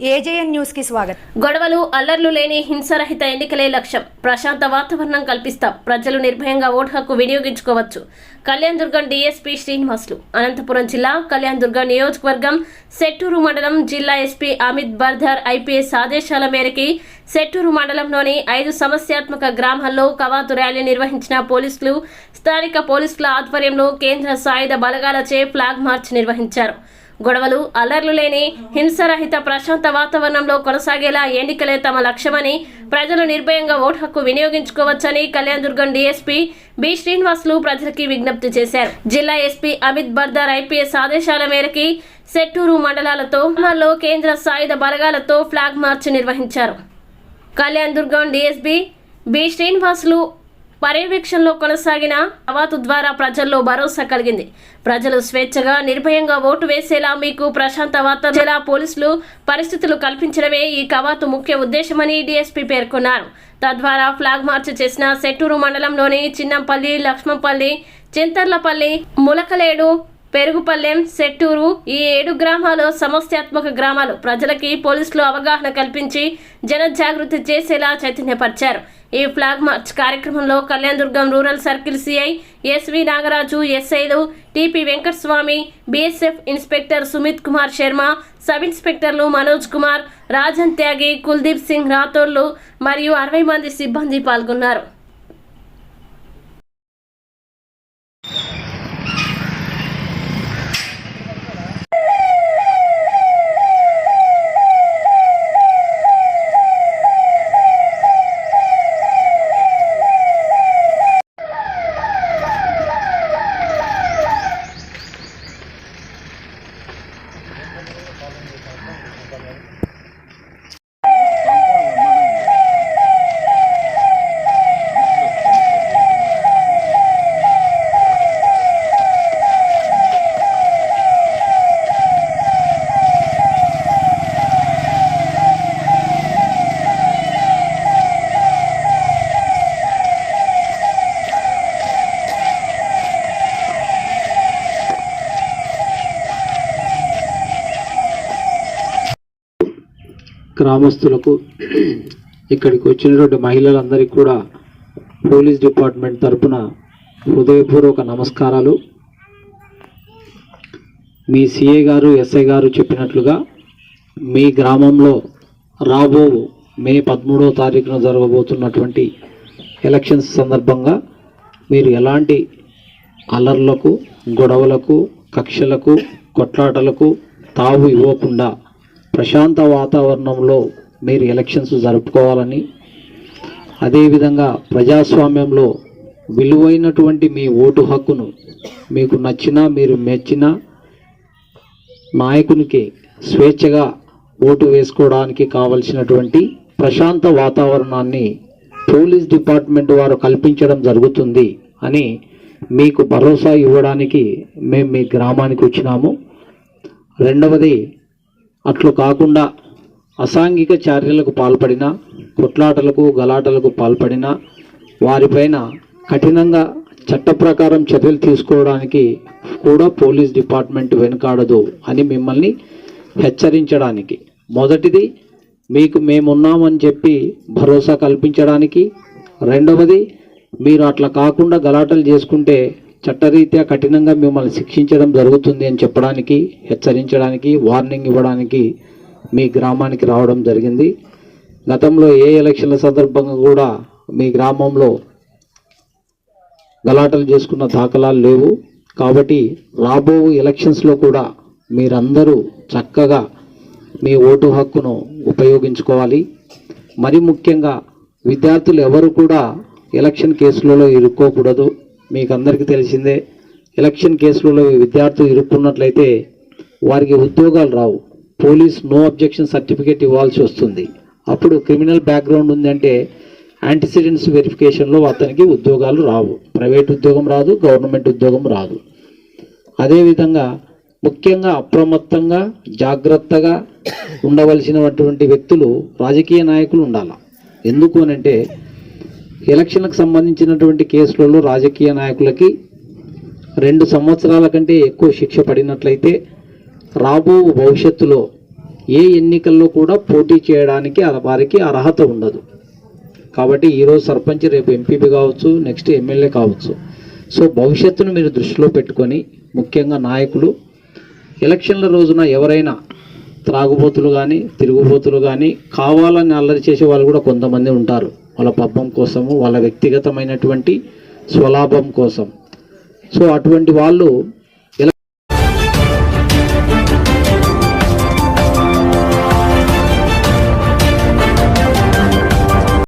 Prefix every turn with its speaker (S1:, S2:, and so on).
S1: న్యూస్కి స్వాగతం.
S2: గొడవలు అల్లర్లు లేని హింసరహిత ఎన్నికలే లక్ష్యం. ప్రశాంత వాతావరణం కల్పిస్తాం. ప్రజలు నిర్భయంగా ఓటు హక్కు వినియోగించుకోవచ్చు. కళ్యాణ్ దుర్గం డిఎస్పీ శ్రీనివాసులు. అనంతపురం జిల్లా కళ్యాణ్ దుర్గం నియోజకవర్గం సెట్టూరు మండలం జిల్లా ఎస్పీ అమిత్ బర్ధర్ ఐపీఎస్ ఆదేశాల మేరకి సెట్టూరు మండలంలోని ఐదు సమస్యాత్మక గ్రామాల్లో కవాతు ర్యాలీ నిర్వహించిన పోలీసులు స్థానిక పోలీసుల ఆధ్వర్యంలో కేంద్ర సాయుధ బలగాలచే ఫ్లాగ్ మార్చ్ నిర్వహించారు. గొడవలు అల్లర్లు లేని హింసరహిత ప్రశాంత వాతావరణంలో కొనసాగేలా ఎన్నికలే తమ లక్ష్యమని ప్రజలు నిర్భయంగా ఓటు హక్కు వినియోగించుకోవచ్చని కళ్యాణ్ దుర్గం డీఎస్పీ బి శ్రీనివాసులు ప్రజలకి విజ్ఞప్తి చేశారు. జిల్లా ఎస్పీ అమిత్ బర్దార్ ఐపీఎస్ ఆదేశాల మేరకి సెట్టూరు మండలాలతో గ్రామాల్లో కేంద్ర సాయుధ బలగాలతో ఫ్లాగ్ మార్చ్ నిర్వహించారు. కళ్యాణ్ దుర్గం డీఎస్పీ బి శ్రీనివాసులు పర్యవేక్షణలో కొనసాగిన అవాతు ద్వారా ప్రజల్లో భరోసా కలిగింది. ప్రజలు స్వేచ్ఛగా నిర్భయంగా ఓటు వేసేలా మీకు ప్రశాంత వాతావరణ పోలీసులు పరిస్థితులు కల్పించడమే ఈ కవాతు ముఖ్య ఉద్దేశమని డీఎస్పీ పేర్కొన్నారు. తద్వారా ఫ్లాగ్ మార్చ్ చేసిన సెట్టూరు మండలంలోని చిన్నంపల్లి లక్ష్మంపల్లి చింతర్లపల్లి ములకలేడు పెరుగుపల్లెం సెట్టూరు ఈ ఏడు గ్రామాలు సమస్యాత్మక గ్రామాలు. ప్రజలకి పోలీసులు అవగాహన కల్పించి జనజాగృతి చేసేలా చైతన్యపరిచారు. ఈ ఫ్లాగ్ మార్చ్ కార్యక్రమంలో Kalyandurgam rural circle CI SV Nagaraju ఎస్ఐలు TP Venkataswamy BSF inspector Sumit Kumar Sharma sub ఇన్స్పెక్టర్లు Manoj Kumar Rajan Tyagi Kuldeep Singh రాథోర్లు మరియు అరవై మంది సిబ్బంది పాల్గొన్నారు. 啊。
S3: గ్రామస్తులకు ఇక్కడికి వచ్చినటువంటి మహిళలందరికీ కూడా పోలీస్ డిపార్ట్మెంట్ తరపున హృదయపూర్వక నమస్కారాలు. మీ సిఏ గారు ఎస్ఐ గారు చెప్పినట్లుగా మీ గ్రామంలో రాబో మే పదమూడవ తారీఖున జరగబోతున్నటువంటి ఎలక్షన్స్ సందర్భంగా మీరు ఎలాంటి అలర్లకు గొడవలకు కక్షలకు కొట్లాటలకు తావు ఇవ్వకుండా ప్రశాంత వాతావరణంలో మీరు ఎలక్షన్స్ జరుపుకోవాలని అదేవిధంగా ప్రజాస్వామ్యంలో విలువైనటువంటి మీ ఓటు హక్కును మీకు నచ్చినా మీరు మెచ్చిన నాయకునికి స్వేచ్ఛగా ఓటు వేసుకోవడానికి కావలసినటువంటి ప్రశాంత వాతావరణాన్ని పోలీస్ డిపార్ట్మెంట్ వారు కల్పించడం జరుగుతుంది అని మీకు భరోసా ఇవ్వడానికి మేము మీ గ్రామానికి వచ్చినాము. రెండవది అట్లు కాకుండా అసాంఘిక చర్యలకు పాల్పడిన కొట్లాటలకు గలాటలకు పాల్పడిన వారిపైన కఠినంగా చట్ట ప్రకారం చర్యలు తీసుకోవడానికి కూడా పోలీస్ డిపార్ట్మెంట్ వెనుకాడదు అని మిమ్మల్ని హెచ్చరించడానికి. మొదటిది మీకు మేమున్నామని చెప్పి భరోసా కల్పించడానికి. రెండవది మీరు అట్లా కాకుండా గలాటలు చేసుకుంటే చట్టరీత్యా కఠినంగా మిమ్మల్ని శిక్షించడం జరుగుతుంది అని చెప్పడానికి హెచ్చరించడానికి వార్నింగ్ ఇవ్వడానికి మీ గ్రామానికి రావడం జరిగింది. గతంలో ఏ ఎలక్షన్ల సందర్భంగా కూడా మీ గ్రామంలో గలాటలు చేసుకున్న దాఖలాలు లేవు. కాబట్టి రాబో ఎలక్షన్స్లో కూడా మీరందరూ చక్కగా మీ ఓటు హక్కును ఉపయోగించుకోవాలి. మరి ముఖ్యంగా విద్యార్థులు ఎవరు కూడా ఎలక్షన్ కేసులలో ఇరుక్కోకూడదు. మీకు అందరికీ తెలిసిందే ఎలక్షన్ కేసులలో విద్యార్థులు ఇరుక్కున్నట్లయితే వారికి ఉద్యోగాలు రావు. పోలీస్ నో అబ్జెక్షన్ సర్టిఫికేట్ ఇవ్వాల్సి వస్తుంది. అప్పుడు క్రిమినల్ బ్యాక్గ్రౌండ్ ఉందంటే యాంటిసిడెంట్స్ వెరిఫికేషన్లో అతనికి ఉద్యోగాలు రావు. ప్రైవేట్ ఉద్యోగం రాదు గవర్నమెంట్ ఉద్యోగం రాదు. అదేవిధంగా ముఖ్యంగా అప్రమత్తంగా జాగ్రత్తగా ఉండవలసినటువంటి వ్యక్తులు రాజకీయ నాయకులు ఉండాలి. ఎందుకు అనంటే ఎలక్షన్లకు సంబంధించినటువంటి కేసులలో రాజకీయ నాయకులకి రెండు సంవత్సరాల కంటే ఎక్కువ శిక్ష పడినట్లయితే రాబో భవిష్యత్తులో ఏ ఎన్నికల్లో కూడా పోటీ చేయడానికి వారికి అర్హత ఉండదు. కాబట్టి ఈరోజు సర్పంచ్ రేపు ఎంపీపీ కావచ్చు నెక్స్ట్ ఎమ్మెల్యే కావచ్చు. సో భవిష్యత్తును మీరు దృష్టిలో పెట్టుకొని ముఖ్యంగా నాయకులు ఎలక్షన్ల రోజున ఎవరైనా త్రాగుబోతులు కానీ తిరుగుబోతులు కానీ కావాలని అల్లరి చేసే వాళ్ళు కూడా కొంతమంది ఉంటారు. వాళ్ళ పబ్బం కోసము వాళ్ళ వ్యక్తిగతమైనటువంటి స్వలాభం కోసం. సో అటువంటి వాళ్ళు